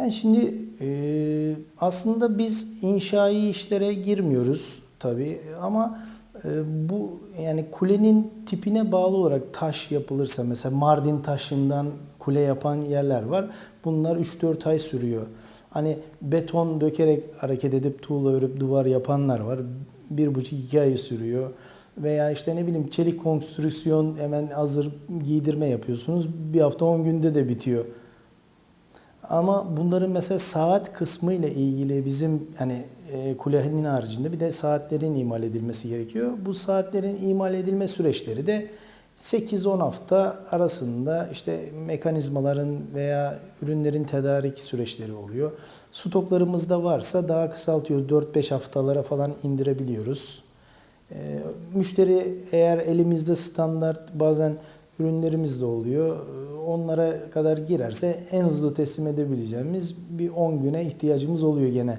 Yani şimdi e, aslında biz inşai işlere girmiyoruz tabii ama e, bu yani kulenin tipine bağlı olarak taş yapılırsa mesela Mardin taşından kule yapan yerler var. Bunlar 3-4 ay sürüyor. Hani beton dökerek hareket edip tuğla örüp duvar yapanlar var. Bir buçuk iki ay sürüyor. Veya işte ne bileyim çelik konstrüksiyon hemen hazır giydirme yapıyorsunuz. Bir hafta 10 günde de bitiyor. Ama bunların mesela saat kısmı ile ilgili bizim hani e, kulenin haricinde bir de saatlerin imal edilmesi gerekiyor. Bu saatlerin imal edilme süreçleri de 8-10 hafta arasında işte mekanizmaların veya ürünlerin tedarik süreçleri oluyor. Stoklarımızda varsa daha kısaltıyoruz. 4-5 haftalara falan indirebiliyoruz. E, müşteri eğer elimizde standart bazen ürünlerimiz de oluyor. Onlara kadar girerse en hızlı teslim edebileceğimiz bir 10 güne ihtiyacımız oluyor gene.